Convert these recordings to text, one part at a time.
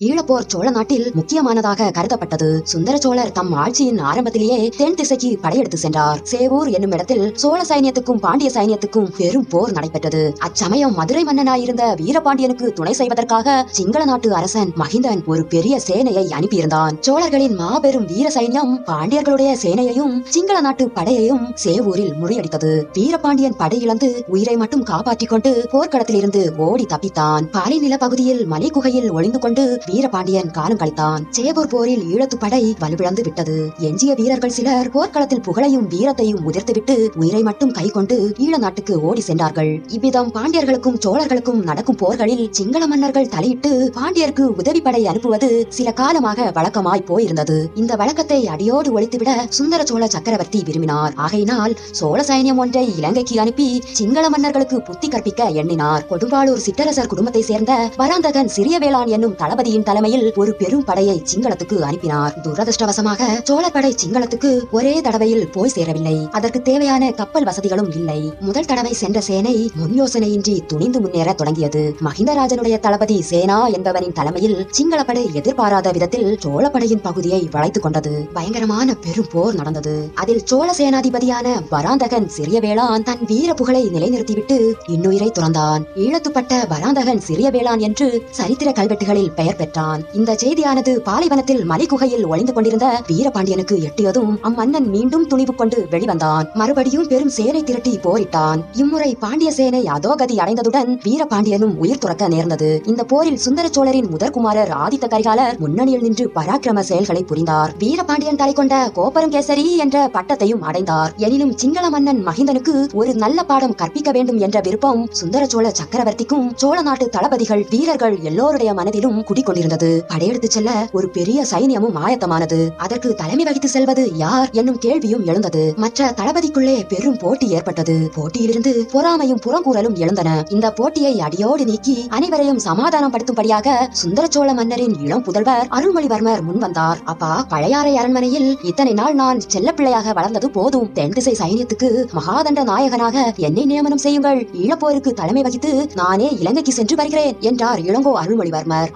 ஈழப்போர் சோழ நாட்டில் முக்கியமானதாக கருதப்பட்டது. சுந்தர சோழர் தம் ஆட்சியின் ஆரம்பத்திலேயே தென் திசைக்கு படையெடுத்து சென்றார். சேவூர் என்னும் இடத்தில் சோழ சைனியத்துக்கும் பாண்டிய சைனியத்துக்கும் பெரும் போர் நடைபெற்றது. அச்சமயம் மதுரை மன்னனாயிருந்த வீரபாண்டியனுக்கு துணை செய்வதற்காக சிங்கள நாட்டு அரசன் மகிந்தன் ஒரு பெரிய சேனையை அனுப்பியிருந்தான். சோழர்களின் மாபெரும் வீர சைன்யம் பாண்டியர்களுடைய சேனையையும் சிங்கள நாட்டு படையையும் சேவூரில் முறியடித்தது. வீரபாண்டியன் படை இழந்து உயிரை மட்டும் காப்பாற்றிக் கொண்டு போர்க்களத்திலிருந்து ஓடி தப்பித்தான். பாலைநில பகுதியில் மலைக்குகையில் ஒளிந்து கொண்டு வீரபாண்டியன் காலம் கழித்தான் சேவூர் போரில் ஈழத்து படை வலுவிழந்து விட்டது. எஞ்சிய வீரர்கள் சிலர் போர்க்களத்தில் புகழையும் வீரத்தையும் உதிர்த்துவிட்டு உயிரை மட்டும் கை கொண்டு ஈழ நாட்டுக்கு ஓடி சென்றார்கள். இவ்விதம் பாண்டியர்களுக்கும் சோழர்களுக்கும் நடக்கும் போர்களில் சிங்கள மன்னர்கள் தலையிட்டு பாண்டியருக்கு உதவி படை அனுப்புவது சில காலமாக வழக்கமாய் போயிருந்தது. இந்த வழக்கத்தை அடியோடு ஒழித்துவிட சுந்தர சோழ சக்கரவர்த்தி விரும்பினார். ஆகையினால் சோழ சைன்யம் ஒன்றை இலங்கைக்கு அனுப்பி சிங்கள மன்னர்களுக்கு புத்தி கற்பிக்க எண்ணினார். கொடும்பாளூர் சிற்றரசர் குடும்பத்தை சேர்ந்த பராந்தகன் சிறிய வேளாண் என்னும் தளபதியின் தலைமையில் ஒரு பெரும் படையை சிங்களத்துக்கு அனுப்பினார். துரதிருஷ்டவசமாக சோழர் படை சிங்களத்துக்கு ஒரே தடவையில் போய் சேரவில்லை. அதற்கு தேவையான கப்பல் வசதிகளும் இல்லை. முதல் தடவை சென்ற சேனை முன் யோசனையின்றி துணிந்து முன்னேற தொடங்கியது. மகிந்தராஜனுடைய தளபதி சேனா என்பவரின் தலைமையில் சிங்களப்படை எதிர்பாராத விதத்தில் சோழப்படையின் பகுதியை வளைத்துக் கொண்டது. பயங்கரமான பெரும் போர் நடந்தது. அதில் சோழ சேனாதிபதியான பராந்தகன் சிறியவேளான் தன் வீர புகழை நிலைநிறுத்திவிட்டு இன்னுயிரை துறந்தான். ஈழத்துப்பட்ட பராந்தகன் சிறியவேளான் என்று சரித்திர கல்வெட்டுகளில் பெயர் பெற்றான் இந்த செய்தியானது பாலைவனத்தில் மலைக்குகையில் ஒளிந்து கொண்டிருந்த வீரபாண்டியனுக்கு எட்டியதும் அம்மன்னன் மீண்டும் துணிவு கொண்டு வெளிவந்தான். மறுபடியும் பெரும் சேனை திரட்டி போரிட்டான். இம்முறை பாண்டிய சேனை அதோகதி அடைந்ததுடன் வீரபாண்டியனும் உயிர் துறக்க நேர்ந்தது. இந்த போரில் சுந்தர சோழரின் முதற்குமாரர் ஆதித்த கரிகாலர் முன்னணியில் நின்று பராக்கிரம செயல்களை புரிந்தார். வீரபாண்டியன் தலை கொண்ட கோப்பரங்கேசரி என்ற பட்டத்தையும் அடைந்தார். எனினும் சிங்கள மன்னன் மகிந்தனுக்கு ஒரு நல்ல பாடம் கற்பிக்க வேண்டும் என்ற விருப்பம் சுந்தர சோழ சக்கரவர்த்திக்கும் சோழ நாட்டு தளபதிகள் வீரர்கள் எல்லோருடைய மனதிலும் கொண்டிருந்தது. படையெடுத்து செல்ல ஒரு பெரிய சைன்யமும் ஆயத்தமானது. அதற்கு தலைமை வகித்து செல்வது யார் என்னும் கேள்வியும் எழுந்தது. மற்ற தளபதிக்குள்ளே பெரும் போட்டி ஏற்பட்டது. போட்டியிலிருந்து பொறாமையும் புறங்கூறலும் எழுந்தன. இந்த போட்டியை அடியோடு நீக்கி அனைவரையும் சமாதானம் படுத்தும்படியாக சுந்தர சோழ மன்னரின் இளம் புதல்வர் அருள்மொழிவர்மர் முன் வந்தார். அப்பா பழையாறை அரண்மனையில் இத்தனை நாள் நான் செல்லப்பிள்ளையாக வளர்ந்தது போதும். தென் திசை சைன்யத்துக்கு மகாதண்ட நாயகனாக என்னை நியமனம் செய்யுங்கள். ஈழப்போருக்கு தலைமை வகித்து நானே இலங்கைக்கு சென்று வருகிறேன் என்றார் இளங்கோ அருள்மொழிவர்மர்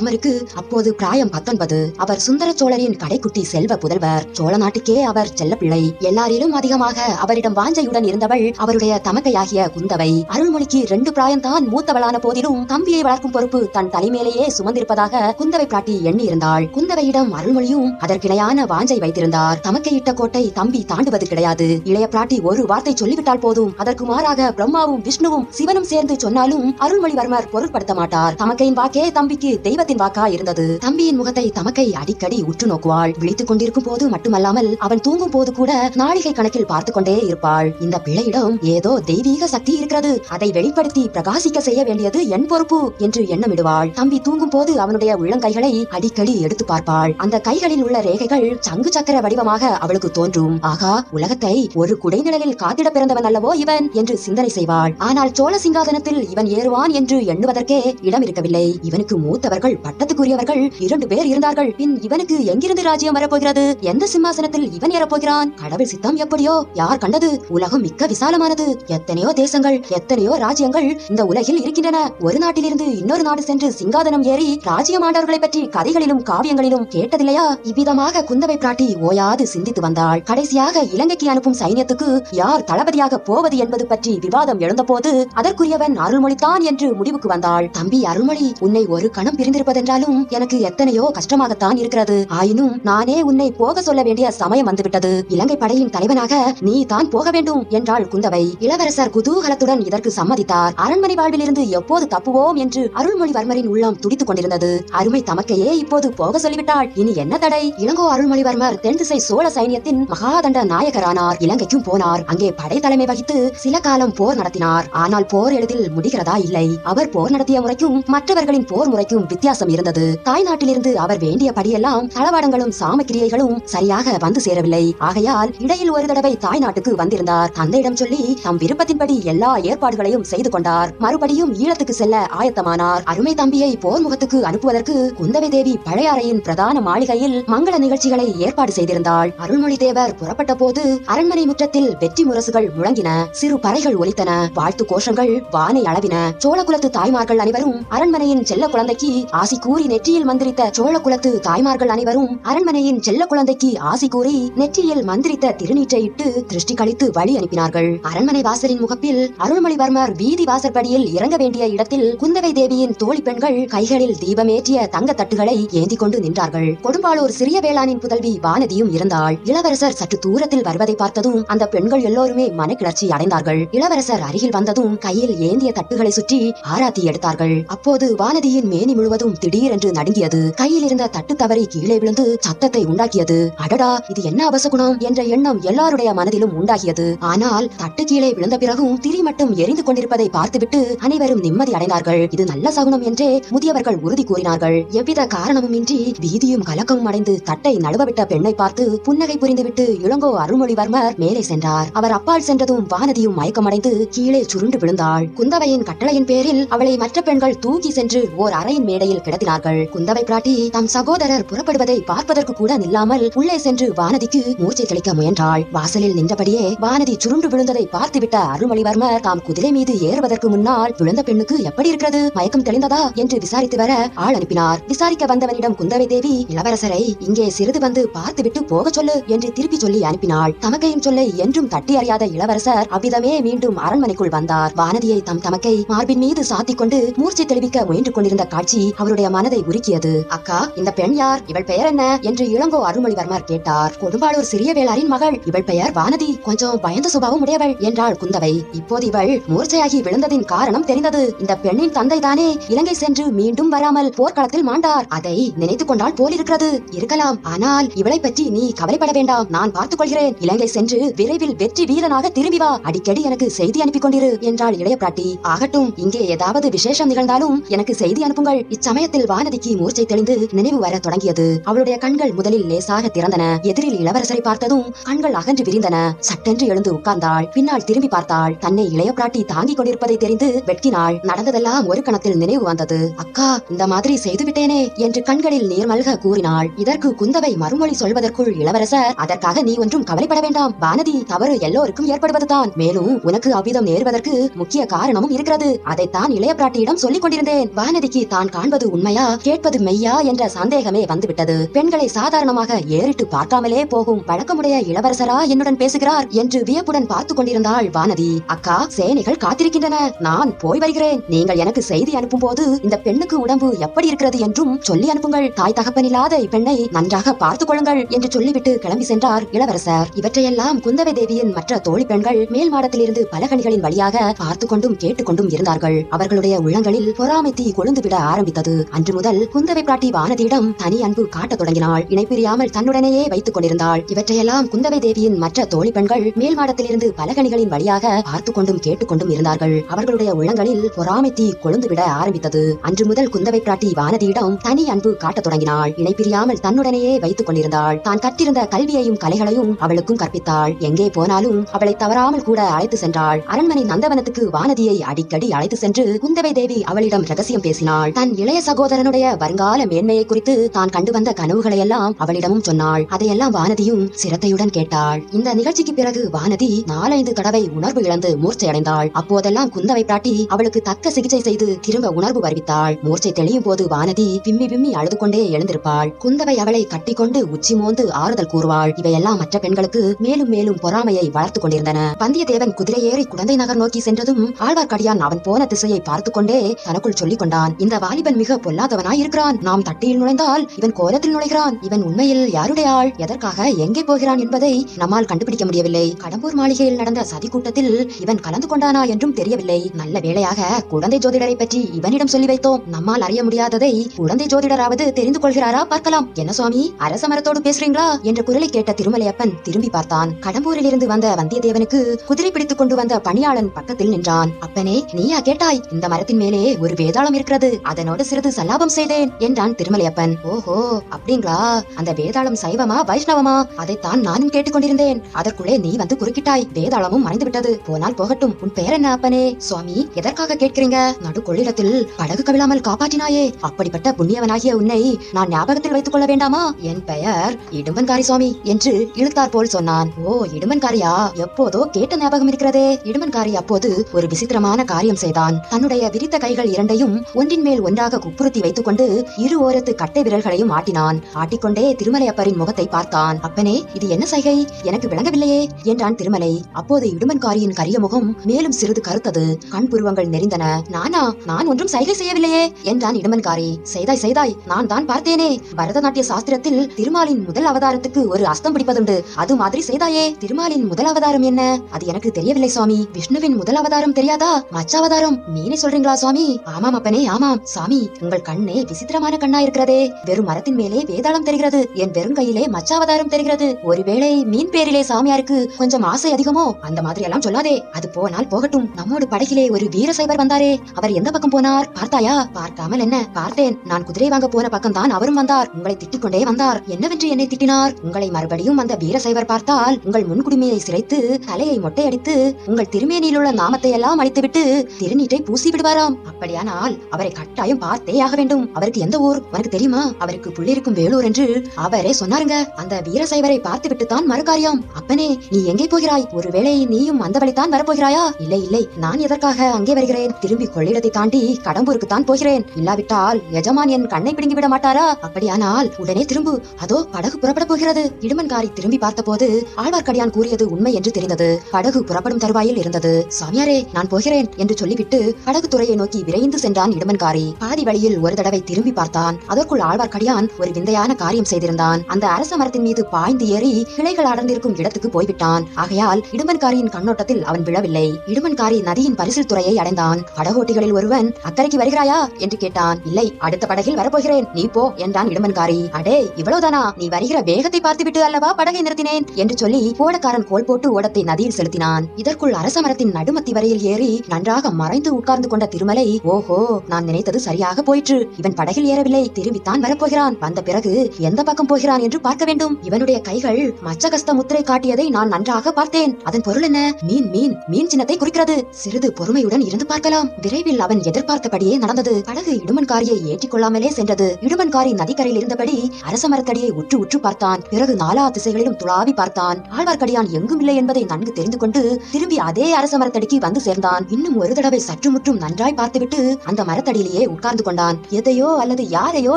அருள்மொழிவர்மருக்கு அப்போது பிராயம் பத்தொன்பது. அவர் சுந்தர சோழரின் கடைக்குட்டி செல்வ புதல்வர். சோழ நாட்டுக்கே அவர் செல்லப்பிள்ளை. எல்லாரிலும் அதிகமாக அவரிடம் வாஞ்சையுடன் இருந்தவள் அவருடைய தமக்கையாகிய குந்தவை. அருள்மொழிக்கு ரெண்டு பிராயம்தான் மூத்தவளான போதிலும் தம்பியை வளர்க்கும் பொறுப்பு தன் தலைமையிலேயே சுமந்திருப்பதாக குந்தவை பிராட்டி எண்ணி இருந்தாள் குந்தவையிடம் அருள்மொழியும் அதற்கிணையான வாஞ்சை வைத்திருந்தார். தமக்கையிட்ட கோட்டை தம்பி தாண்டுவது கிடையாது. இளைய பிராட்டி ஒரு வார்த்தை சொல்லிவிட்டால் போதும். அதற்கு மாறாக பிரம்மாவும் விஷ்ணுவும் சிவனும் சேர்ந்து சொன்னாலும் அருள்மொழிவர்மர் பொருட்படுத்த மாட்டார். தமக்கையின் வாக்கே தம்பிக்கு தெய்வத்தின் வாக்கா இருந்தது. தம்பியின் முகத்தை தமக்கை அடிக்கடி உற்று நோக்குவாள். விழித்துக் கொண்டிருக்கும் போது மட்டுமல்லாமல் அவன் தூங்கும் போது கூட நாளிகை கணக்கில் பார்த்து கொண்டே இருப்பாள். இந்த பிள்ளையிடம் ஏதோ தெய்வீக சக்தி இருக்கிறது. அதை வெளிப்படுத்தி பிரகாசிக்க செய்ய வேண்டியது என் பொறுப்பு என்று எண்ணமிடுவாள். தம்பி தூங்கும் போது அவனுடைய உள்ளங்கைகளை அடிக்கடி எடுத்து பார்ப்பாள். அந்த கைகளில் உள்ள ரேகைகள் சங்கு சக்கர வடிவமாக அவளுக்கு தோன்றும். ஆகா உலகத்தை ஒரு குடைநிழலில் காத்திட பிறந்தவன் அல்லவோ இவன் என்று சிந்தனை செய்வாள். ஆனால் சோழ சிங்காதனத்தில் இவன் ஏறுவான் என்று எண்ணுவதற்கே இடம் இருக்கவில்லை இவனுக்கு மூத்தவர்கள் அவர்கள் பட்டத்துக்குரியவர்கள் இரண்டு பேர் இருந்தார்கள். பின் இவனுக்கு எங்கிருந்து ராஜ்யம் வரப்போகிறது? எந்த சிம்மாசனத்தில் இவன் ஏறப்போகிறான்? கடவுள் சித்தம் எப்படியோ? யார் கண்டது? உலகம் மிக்க விசாலமானது. எத்தனையோ தேசங்கள் எத்தனையோ ராஜ்யங்கள் இந்த உலகில் இருக்கின்றன. ஒரு நாட்டிலிருந்து இன்னொரு நாடு சென்று சிங்காதனம் ஏறி ராஜ்யம் ஆண்டவர்களை பற்றி கதைகளிலும் காவியங்களிலும் கேட்டதில்லையா? இவ்விதமாக குந்தவை பிராட்டி ஓயாது சிந்தித்து வந்தாள். கடைசியாக இலங்கைக்கு அனுப்பும் சைன்யத்துக்கு யார் தளபதியாக போவது என்பது பற்றி விவாதம் எழுந்தபோது அதற்குரியவன் அருள்மொழிதான் என்று முடிவுக்கு வந்தாள். தம்பி அருள்மொழி உன்னை ஒரு கணம் பிரிந்து இருப்பதென்றாலும் எனக்கு எத்தனையோ கஷ்டமாகத்தான் இருக்கிறது. ஆயினும் நானே உன்னை போக சொல்ல வேண்டிய சமயம் வந்துவிட்டது. இலங்கை படையின் தலைவனாக நீ தான் போக வேண்டும் என்றாள் குந்தவை. இளவரசர் குதூகலத்துடன் இதற்கு சம்மதித்தார். அரண்மனை வாழ்விலிருந்து எப்போது தப்புவோம் என்று அருள்மொழிவர்மரின் உள்ளம் துடித்துக் கொண்டிருந்தது. அருமை தமக்கையே இப்போது போக சொல்லிவிட்டாள். இனி என்ன தடை? இளங்கோ அருள்மொழிவர்மர் தென் திசை சோழ சைனியத்தின் மகாதண்ட நாயகரானார். இலங்கைக்கும் போனார். அங்கே படை தலைமை வகித்து சில காலம் போர் நடத்தினார். ஆனால் போர் எளிதில் முடிகிறதா இல்லை. அவர் போர் நடத்திய முறைக்கும் மற்றவர்களின் போர் முறைக்கும் வித்தியாசம் வித்தியாசம் இருந்தது. தாய்நாட்டிலிருந்து அவர் வேண்டிய படியெல்லாம் தளவாடங்களும் சாமக்கிரியைகளும் சரியாக வந்து சேரவில்லை. ஆகையால் இடையில் ஒரு தடவை தாய்நாட்டுக்கு வந்திருந்தார். தந்தையிடம் சொல்லி தம் விருப்பத்தின்படி எல்லா ஏற்பாடுகளையும் செய்து கொண்டார். மறுபடியும் ஈழத்துக்கு செல்ல ஆயத்தமானார். அருமை தம்பியை போர் முகத்துக்கு அனுப்புவதற்கு குந்தவை தேவி பழையாறையின் பிரதான மாளிகையில் மங்கள நிகழ்ச்சிகளை ஏற்பாடு செய்திருந்தாள். அருள்மொழி தேவர் புறப்பட்ட போது அரண்மனை முற்றத்தில் வெற்றி முரசுகள் முழங்கின. சிறு பறைகள் ஒலித்தன. வாழ்த்து கோஷங்கள் வானை அளவின. சோழகுலத்து தாய்மார்கள் அனைவரும் அரண்மனையின் செல்ல குழந்தைக்கு ஆசி கூறி நெற்றியில் மந்திரித்த சோழ குலத்து தாய்மார்கள் அனைவரும் அரண்மனையின் செல்ல குழந்தைக்கு ஆசி கூறி நெற்றியில் மந்திரித்த திருநீற்றை இட்டு திருஷ்டி கழித்து வழி அனுப்பினார்கள். அரண்மனை வாசலின் முகப்பில் அருள்மொழிவர்மர் வீதி வாசற்படியில் இறங்க வேண்டிய இடத்தில் குந்தவை தேவியின் தோழி பெண்கள் கைகளில் தீபமேற்றிய தங்க தட்டுகளை ஏந்தி கொண்டு நின்றார்கள். கொடும்பாளூர் சிறிய வேளாணின் புதல்வி வானதியும் இருந்தாள். இளவரசர் சற்று தூரத்தில் வருவதை பார்த்ததும் அந்த பெண்கள் எல்லோருமே மனக்கிளர்ச்சி அடைந்தார்கள். இளவரசர் அருகில் வந்ததும் கையில் ஏந்திய தட்டுகளை சுற்றி ஆராத்தி எடுத்தார்கள். அப்போது வானதியின் மேனி முழுவதும் திடீரென்று நடுங்கியது. கையில் இருந்த தட்டு தவறி கீழே விழுந்து சத்தத்தை உண்டாக்கியது. அடடா இது என்ன அவசகுணம் என்ற எண்ணம் எல்லாருடைய மனதிலும் உண்டாகியது. ஆனால் தட்டு கீழே விழுந்த பிறகும் திரி மட்டும் எரிந்து கொண்டிருப்பதை பார்த்துவிட்டு அனைவரும் நிம்மதி அடைந்தார்கள். இது நல்ல சகுனம் என்றே முதியவர்கள் உறுதி கூறினார்கள். எவ்வித காரணமுமின்றி பீதியும் கலக்கமும் அடைந்து தட்டை நழுவவிட்ட பெண்ணை பார்த்து புன்னகை புரிந்துவிட்டு இளங்கோ அருள்மொழிவர்மர் மேலே சென்றார். அவர் அப்பால் சென்றதும் வானதியும் மயக்கமடைந்து கீழே சுருண்டு விழுந்தாள். குந்தவையின் கட்டளையின் பேரில் அவளை மற்ற பெண்கள் தூக்கி சென்று ஓர் அறையின் மேடையில் கிடத்தினார்கள். குந்தவை பிராட்டி தம் சகோதரர் புறப்படுவதை பார்ப்பதற்கு கூட நில்லாமல் உள்ளே சென்று வானதிக்கு மூச்சை தெளிக்க முயன்றாள். வாசலில் நின்றபடியே வானதி சுருண்டு விழுந்ததை பார்த்துவிட்ட அருள்மொழிவர்மர் தாம் குதிரை மீது ஏறுவதற்கு முன்னால் விழுந்த பெண்ணுக்கு எப்படி இருக்கிறது? மயக்கம் தெளிந்ததா? என்று விசாரித்து வர ஆள் அனுப்பினார். விசாரிக்க வந்தவனிடம் குந்தவை தேவி இளவரசரை இங்கே சிறிது வந்து பார்த்துவிட்டு போக சொல்லு என்று திருப்பி சொல்லி அனுப்பினாள். தமக்கையின் சொல்லை என்றும் தட்டி அறியாத இளவரசர் அவ்விதமே மீண்டும் அரண்மனைக்குள் வந்தார். வானதியை தம் தமக்கை மார்பின் மீது சாத்திக் கொண்டு மூர்ச்சை தெளிவிக்க முயன்று கொண்டிருந்த காட்சி அவர் அவருடைய மனதை உருக்கியது. அக்கா இந்த பெண் யார்? இவள் பெயர் என்ன? என்று இளங்கோ அருள்மொழிவர்மர் கேட்டார். கொடும்பாளூர் சிறிய வேளாரின் மகள். இவள் பெயர் வானதி. கொஞ்சம் பயந்த சுபாவம் உடையவள் என்றாள் குந்தவை. இப்போது இவள் மூர்ச்சையாகி விழுந்ததின் காரணம் தெரிந்தது. இந்த பெண்ணின் தந்தை தானே. இலங்கை சென்று மீண்டும் வராமல் போர்க்களத்தில் மாண்டார். அதை நினைத்துக் கொண்டால் போலிருக்கிறது. இருக்கலாம். ஆனால் இவளை பற்றி நீ கவலைப்பட வேண்டாம். நான் பார்த்துக் கொள்கிறேன். இலங்கை சென்று விரைவில் வெற்றி வீரனாக திரும்பி வா. அடிக்கடி எனக்கு செய்தி அனுப்பி கொண்டிரு என்றாள் இளைய பிராட்டி ஆகட்டும். இங்கே ஏதாவது விசேஷம் நிகழ்ந்தாலும் எனக்கு செய்தி அனுப்புங்கள். சமயத்தில் வானதிக்கு மூர்ச்சை தெளிந்து நினைவு வர தொடங்கியது. அவளுடைய கண்கள் முதலில் லேசாக திறந்தன. எதிரில் இளவரசரை பார்த்ததும் கண்கள் அகன்று விரிந்தன. சட்டென்று எழுந்து உட்கார்ந்தாள். பின்னால் திரும்பி பார்த்தாள். தன்னை இளைய பிராட்டி தாங்கிக் கொண்டிருப்பதை தெரிந்து வெட்கினாள். நடந்ததெல்லாம் ஒரு கணத்தில் நினைவு வந்தது. அக்கா இந்த மாதிரி செய்துவிட்டேனே என்று கண்களில் நீர்மல்க கூறினாள். இதற்கு குந்தவை மறுமொழி சொல்வதற்குள் இளவரசர் அதற்காக நீ ஒன்றும் கவலைப்பட வேண்டாம். வானதி தவறு எல்லோருக்கும் ஏற்படுவதுதான். மேலும் உனக்கு அவ்விதம் நேர்வதற்கு முக்கிய காரணமும் இருக்கிறது. அதைத்தான் இளைய பிராட்டியிடம் சொல்லிக் கொண்டிருந்தேன். வானதிக்கு தான் காண்பது உண்மையா கேட்பது மெய்யா என்ற சந்தேகமே வந்துவிட்டது. பெண்களை சாதாரணமாக ஏறிட்டு பார்க்காமலே போகும் பழக்கமுடைய இளவரசரா என்னுடன் பேசுகிறார் என்று வியப்புடன் பார்த்துக் கொண்டிருந்தாள் வானதி. அக்கா சேனைகள் காத்திருக்கின்றன. நான் போய் வருகிறேன். நீங்கள் எனக்கு செய்தி அனுப்பும் போது இந்த பெண்ணுக்கு உடம்பு எப்படி இருக்கிறது என்றும் சொல்லி அனுப்புங்கள். தாய் தகப்பனில்லாத இப்பெண்ணை நன்றாக பார்த்துக் கொள்ளுங்கள் என்று சொல்லிவிட்டு கிளம்பி சென்றார் இளவரசர். இவற்றையெல்லாம் குந்தவை தேவியின் மற்ற தோழி பெண்கள் மேல் மாடத்திலிருந்து பலகணிகளின் வழியாக பார்த்து கொண்டும் கேட்டுக்கொண்டும் இருந்தார்கள். அவர்களுடைய உள்ளங்களில் பொறாமை தீ கொழுந்துவிட ஆரம்பித்தது. இருந்தது. அன்று முதல் குந்தவை பிராட்டி வானதியிடம் தனி அன்பு காட்டத் தொடங்கினாள். இணைப்பிரியாமல் தன்னுடனேயே வைத்துக் கொண்டிருந்தாள். இவற்றையெல்லாம் குந்தவை தேவியின் மற்ற தோழி பெண்கள் மேல் மாடத்திலிருந்து பலகணிகளின் வழியாக பார்த்து கொண்டும் கேட்டுக்கொண்டும் இருந்தார்கள். அவர்களுடைய உள்ளங்களில் பொறாமை தீ கொழுந்துவிட ஆரம்பித்தது. அன்று முதல் குந்தவை பிராட்டி வானதியிடம் தனி அன்பு காட்டத் தொடங்கினாள். இணைப்பிரியாமல் தன்னுடனேயே வைத்துக் கொண்டிருந்தாள். தான் கற்றிருந்த கல்வியையும் கலைகளையும் அவளுக்கும் கற்பித்தாள். எங்கே போனாலும் அவளை தவறாமல் கூட அழைத்து சென்றாள். அரண்மனை நந்தவனத்துக்கு வானதியை அடிக்கடி அழைத்து சென்று குந்தவை தேவி அவளிடம் ரகசியம் பேசினாள். தன் இளைய சகோதரனுடைய வருங்கால மேன்மையை குறித்து தான் கண்டு வந்த கனவுகளை எல்லாம் அவளிடமும் சொன்னாள். அதையெல்லாம் வானதியும் சிரத்தையுடன் கேட்டாள். இந்த நிகழ்ச்சிக்கு பிறகு வானதி நாலைந்து தடவை உணர்வு இழந்து மூர்ச்சையடைந்தாள். அப்போதெல்லாம் குந்தவை பிராட்டி அவளுக்கு தக்க சிகிச்சை செய்து திரும்ப உணர்வு வருவித்தாள். மூர்ச்சை தெளியும் போது வானதி பிம்மி பிம்மி அழுது கொண்டே எழுந்திருப்பாள். குந்தவை அவளை கட்டிக்கொண்டு உச்சி மோந்து ஆறுதல் கூறுவாள். இவையெல்லாம் மற்ற பெண்களுக்கு மேலும் மேலும் பொறாமையை வளர்த்துக் கொண்டிருந்தன. வந்தியத்தேவன் குதிரை ஏறி குழந்தை நகர் நோக்கி சென்றதும் ஆழ்வார்க்கடியான் அவன் போன திசையை பார்த்து கொண்டே தனக்குள் சொல்லிக் கொண்டான் இந்த வாலிபன் மிக பொல்லாதவனாய் இருக்கிறான். நாம் தட்டியில் நுழைந்தால் இவன் கோலத்தில் நுழைகிறான். இவன் உண்மையில் யாருடைய ஆள்? எதற்காக எங்கே போகிறான் என்பதை நம்மால் கண்டுபிடிக்க முடியவில்லை. கடம்பூர் மாளிகையில் நடந்த சதி கூட்டத்தில் இவன் கலந்து கொண்டானா என்றும் தெரியவில்லை. நல்ல வேளையாக குழந்தை ஜோதிடரை பற்றி இவனிடம் சொல்லி வைத்தோம். நம்மால் அறிய முடியாததை குழந்தை ஜோதிடராவது தெரிந்து கொள்கிறாரா பார்க்கலாம். என்ன சுவாமி அரச மரத்தோடு பேசுறீங்களா? என்ற குரலை கேட்ட திருமலையப்பன் திரும்பி பார்த்தான். கடம்பூரில் இருந்து வந்த வந்தியத்தேவனுக்கு குதிரை பிடித்துக் கொண்டு வந்த பணியாளன் பக்கத்தில் நின்றான். அப்பனே நீயா கேட்டாய் இந்த மரத்தின் மேலே ஒரு வேதாளம் இருக்கிறது. அதனோடு சிறு சிறிது சல்லாபம் செய்தேன் என்றான் திருமலையப்பன். ஓஹோ அப்படிங்களா? அந்த வேதாளம் சைவமா வைஷ்ணவமா? அதைத்தான் நானும் கேட்டுக்கொண்டிருந்தேன். அதற்குள்ளே நீ வந்து குறுக்கிட்டாய். வேதாளமும் மறைந்து விட்டது போனால் போகட்டும். உன் பெயர் என்ன அப்பனே? சுவாமி எதற்காக கேட்கிறீங்க? நடு கொள்ளிடத்தில் படகு கவிழாமல் காப்பாற்றினாயே. அப்படிப்பட்ட புண்ணியவனாகிய உன்னை நான் ஞாபகத்தில் வைத்துக் கொள்ள வேண்டாமா? என் பெயர் இடும்பன்காரி சுவாமி என்று இழுத்தார் போல் சொன்னான். ஓ இடுமன்காரியா எப்போதோ கேட்ட ஞாபகம் இருக்கிறதே. இடுமன்காரி அப்போது ஒரு விசித்திரமான காரியம் செய்தான். தன்னுடைய விரித்த கைகள் இரண்டையும் ஒன்றின் மேல் ஒன்றாக குப்புறுத்தி வைத்துக் கொண்டு இரு ஓரத்து கட்டை விரல்களையும் ஆட்டினான். ஆட்டிக்கொண்டே திருமலை அப்பரின் முகத்தை பார்த்தான். அப்பனே இது என்ன சைகை? எனக்கு விளங்கவில்லையே என்றான் திருமலை. அப்போது இடுமன்காரியின் கரிய முகம் மேலும் சிறிது கருத்தது கண் புருவங்கள் நெறிந்தன நானா? நான் ஒன்றும் சைகை செய்யவில்லையே என்றான் இடுமன்காரி. செய்தாய் செய்தாய் நான் தான் பார்த்தேனே. பரதநாட்டிய சாஸ்திரத்தில் திருமாலின் முதல் அவதாரத்துக்கு ஒரு அஸ்தம் பிடிப்பதுண்டு. அது மாதிரி செய்தாயே திருமாலின் முதல் அவதாரம் என்ன? அது எனக்கு தெரியவில்லை சுவாமி. விஷ்ணுவின் முதல் அவதாரம் தெரியாதா? மச்ச அவதாரம் நீனே சொல்றீங்களா சுவாமி? ஆமாம் அப்பனே ஆமாம். சாமி உங்கள் கண்ணே விசித்திரமான கண்ணா இருக்கிறதே. வெறும் மரத்தின் மேலே வேதாளம் தெரிகிறது. என் வெறும் கையிலே மச்சாவதாரம் தெரிகிறது. ஒருவேளை மீன் பேரிலே சாமியாருக்கு கொஞ்சம் ஆசை அதிகமோ? அந்த மாதிரி எல்லாம் சொல்லாதே. அது போனால் போகட்டும். நம்மோடு படகிலே ஒரு வீரசைவர் வந்தாரே. அவர் எந்த பக்கம் போனார்? பார்த்தாயா? பார்க்காமல் என்ன? பார்த்தேன். நான் குதிரை வாங்க போன பக்கம் தான் அவரும் வந்தார். உங்களை திட்டிக் கொண்டே வந்தார். என்னவென்று என்னை திட்டினார்? உங்களை மறுபடியும் அந்த வீரசைவர் பார்த்தால் உங்கள் முன்குடுமையை சிரைத்து தலையை மொட்டையடித்து உங்கள் திருமேனியில் உள்ள நாமத்தை எல்லாம் அழித்துவிட்டு திருநீட்டை பூசி விடுவாராம் அப்படியானால் அவரை கட்டாயம் பார்த்தே ஆக வேண்டும். அவருக்கு எந்த ஊர்? உனக்கு தெரியுமா? அவருக்கு புள்ளிருக்கும் வேலூர் என்று அவரே சொன்னாருங்க. அந்த வீரசைவரை பார்த்து விட்டுத்தான் மறுகாரியம். அப்பனே நீ எங்கே போகிறாய்? ஒருவேளை நீயும் அந்த வழித்தான் வரப்போகிறாயா? இல்லை இல்லை. நான் எதற்காக அங்கே வருகிறேன்? திரும்பி கொள்ளிடத்தை தாண்டி கடம்பூருக்கு தான் போகிறேன். இல்லாவிட்டால் எஜமான் என் கண்ணை பிடுங்கி விட மாட்டாரா? அப்படியானால் உடனே திரும்பு. அதோ படகு புறப்பட போகிறது. இடுமன்காரி திரும்பி பார்த்தபோது ஆழ்வார்க்கடியான் கூறியது உண்மை என்று தெரிந்தது. படகு புறப்படும் தருவாயில் இருந்தது. சாமியாரே நான் போகிறேன் என்று சொல்லிவிட்டு படகு துறையை நோக்கி விரைந்து சென்றான் இடுமன்காரி பாதி வழியில் ஒரு தடவை திரும்பி பார்த்தான். அதற்குள் ஆழ்வார்க்கடியான் ஒரு விந்தையான காரியம் செய்திருந்தான். அந்த அரச மரத்தின் மீது பாய்ந்து ஏறி கிளைகள் அடர்ந்திருக்கும் இடத்துக்கு போய்விட்டான். ஆகையால் இடுமன்காரியின் கண்ணோட்டத்தில் அவன் விழவில்லை. இடுமன்காரி நதியின் பரிசில் துறையை அடைந்தான். படகோட்டிகளில் ஒருவன் அக்கறைக்கு வருகிறாயா? என்று கேட்டான். இல்லை அடுத்த படகில் வரப்போகிறேன். நீ போ என்றான் இடுமன்காரி. அடே இவ்வளவுதானா? நீ வருகிற வேகத்தை பார்த்துவிட்டு அல்லவா படகை நிறுத்தினேன்? என்று சொல்லி ஓடக்காரன் கோல் போட்டு ஓடத்தை நதியில் செலுத்தினான். இதற்குள் அரச மரத்தின் நடுமத்தி வரையில் ஏறி நன்றாக மறைந்து உட்கார்ந்து கொண்ட திருமலை ஓஹோ நான் நினைத்தது சரியாக போயிற்று. இவன் படகில் ஏறவில்லை. திரும்பித்தான் வரப்போகிறான். வந்த பிறகு எந்த பக்கம் போகிறான் என்று பார்க்க வேண்டும். இவனுடைய கைகள் மச்சகஸ்த முத்திரை காட்டியதை நான் நன்றாக பார்த்தேன். அதன் பொருள் என்ன? மீன் மீன் மீன் சின்னத்தை குறிக்கிறது. சிறிது பொறுமையுடன் இருந்து பார்க்கலாம். விரைவில் அவன் எதிர்பார்த்தபடியே நடந்தது. படகு இடுமன்காரியை ஏற்றிக் கொள்ளாமலே சென்றது. இடுமன்காரி நதிக்கரையில் இருந்தபடி அரச மரத்தடியை உற்று உற்று பார்த்தான். பிறகு நாலா திசைகளிலும் துளாவி பார்த்தான். ஆழ்வார்க்கடியான் எங்கும் இல்லை என்பதை நன்கு தெரிந்து கொண்டு திரும்பி அதே அரச மரத்தடிக்கு வந்து சேர்ந்தான். இன்னும் ஒரு தடவை சற்று முற்றும் நன்றாய் பார்த்துவிட்டு அந்த மரத்தடியிலேயே உட்கார்ந்து கொண்டான். எதையோ அல்லது யாரையோ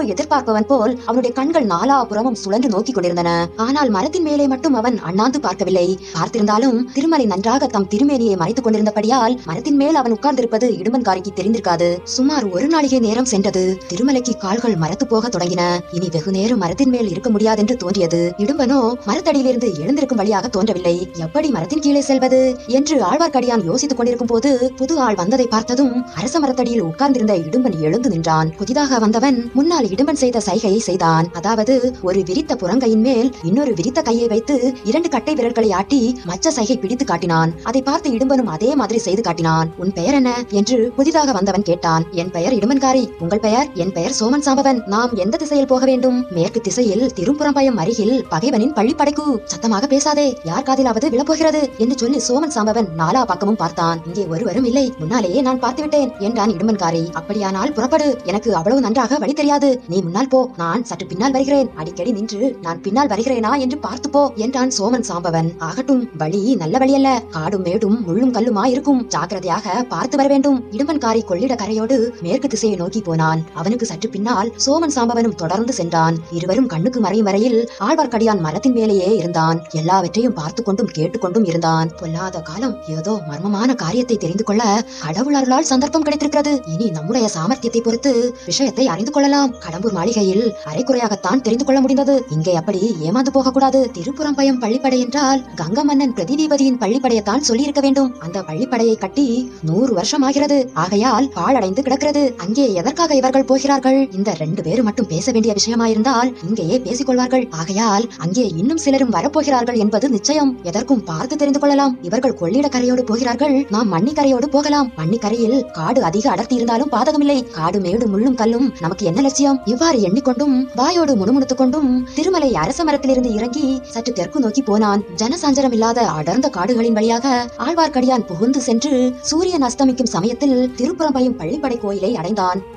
எதிர்பார்ப்பவன் போல் அவனுடைய கண்கள் நாலாபுறமும் சுழன்று நோக்கிக் கொண்டிருந்தன. ஆனால் மரத்தின் மேலே மட்டும் அவன் அண்ணாந்து பார்க்கவில்லை. பார்த்திருந்தாலும் திருமலை நன்றாக தம் திருமேனியை மறைத்துக் கொண்டிருந்தபடியால் மரத்தின் மேல் அவன் உட்கார்ந்திருப்பது இடுமன்காரிக்கு தெரிந்திருக்காது. சுமார் ஒரு நாளிகை நேரம் சென்றது. திருமலைக்கு கால்கள் மரத்து போக தொடங்கின. இனி வெகு நேரம் மரத்தின் மேல் இருக்க முடியாதென்று தோன்றியது. இடும்பனோ மரத்தடியிலிருந்து எழுந்திருக்கும் வழியாக தோன்றவில்லை. எப்படி மரத்தின் கீழே செல்வது என்று ஆழ்வார்க்கடியான் யோசித்துக் கொண்டிருக்கும் போது புது ஆள் வந்ததை பார்த்ததும் அரச மரத்தடியில் உட்கார்ந்திருந்த இடும்பன் எழுந்து நின்றான். புதிதாக வந்தவன் முன்னால் இடுமன் செய்த சைகையை செய்தான். அதாவது ஒரு விரித்த புறங்கையின் மேல் இன்னொரு விரித்த கையை வைத்து இரண்டு கட்டை விரல்களை ஆட்டி மச்ச சைகை பிடித்து காட்டினான். அதை பார்த்து இடும்பனும் அதே மாதிரி செய்து காட்டினான். உன் பெயர் என்ன? என்று புதிதாக வந்தவன் கேட்டான். என் பெயர் இடுமன்காரி. உங்கள் பெயர்? என் பெயர் சோமன் சாம்பவன் நாம் எந்த திசையில் போக வேண்டும்? மேற்கு திசையில் திருப்புறம்பயம் அருகில் பகைவனின் பள்ளிப்படைக்கு. சத்தமாக பேசாதே. யார் காதிலாவது விழப்போகிறது? என்று சொல்லி சோமன் சாம்பவன் நாலா பக்கமும் பார்த்தான். இங்கே ஒருவரும் இல்லை. முன்னாலேயே நான் பார்த்துவிட்டேன் என்றான் இடுமன்காரி. அப்படியானால் புறப்படு. எனக்கு அவ்வளவு நன்றாக வழி தெரியாது. நீ முன்னால் போ. நான் சற்று பின்னால் வருகிறேன். அடிக்கடி நின்று நான் பின்னால் வருகிறேனா என்று பார்த்து போ என்றான் சோமன் சாம்பவன். ஆகட்டும் வழி நல்ல வழி அல்ல. காடும் மேடும் முள்ளும் கல்லுமா இருக்கும் ஜாக்கிரதையாக பார்த்து வர வேண்டும். இடுமன்காரி கொள்ளிட கரையோடு மேற்கு திசையை நோக்கி போனான். அவனுக்கு சற்று பின்னால் சோமன் சாம்பவனும் தொடர்ந்து சென்றான். இருவரும் கண்ணுக்கு மறையும் வரையில் ஆழ்வார்க்கடியான் மரத்தின் மேலேயே இருந்தான். எல்லாவற்றையும் பார்த்து கொண்டும் கேட்டுக்கொண்டும் இருந்தான். பொல்லாத காலம். ஏதோ மர்மமான காரியத்தை தெரிந்து கொள்ள கடவுள் அருளால் சந்தர்ப்பம் கிடைத்திருக்கிறது. இனி நம்முடைய சாமர்த்தியத்தை பொறுத்து விஷயத்தை அறிந்து கொள்ளலாம். கடம்பூர் மாளிகையில் அரைக்குறையாகத்தான் தெரிந்து கொள்ள முடிந்தது. இங்கே அப்படி ஏமாந்து போகக்கூடாது. திருப்புறம்பயம் பள்ளிப்படை என்றால் கங்க மன்னன் பிரதிதீபதியின் பள்ளிப்படையத்தான் சொல்லியிருக்க வேண்டும். அந்த பள்ளிப்படையை கட்டி நூறு வருஷம் ஆகிறது ஆகையால் பாழடைந்து கிடக்கிறது. அங்கே எதற்காக இவர்கள் போகிறார்கள்? இந்த ரெண்டு பேரும் மட்டும் பேச வேண்டிய விஷயமாயிருந்தால் இங்கேயே பேசிக் கொள்வார்கள். ஆகையால் அங்கே இன்னும் சிலரும் வரப்போகிறார்கள் என்பது நிச்சயம். எதற்கும் பார்த்து தெரிந்து கொள்ளலாம். இவர்கள் கொள்ளிட கரையோடு போகிறார்கள். நாம் மண்ணிக்கரையோடு போகலாம். மண்ணிக்கரையில் காடு அதிக அடர்த்தி இருந்தாலும் பாதகமில்லை. காடு மேடு முள்ளும் கல்லும் நமக்கு என்ன லட்சியம்? இவ்வாறு எண்ணிக்கொண்டும் வாயோடு முணுமுணுத்துக் கொண்டும் திருமலை அரச மரத்திலிருந்து இறங்கி சற்று தெற்கு நோக்கி போனான். ஜனசஞ்சரம் இல்லாத அடர்ந்த காடுகளின் வழியாக ஆழ்வார்க்கடியான் புகுந்து சென்று சூரியன் அஸ்தமிக்கும் சமயத்தில் திருப்புறம்பயம் பள்ளிப்படை கோயிலை அடைந்தான்.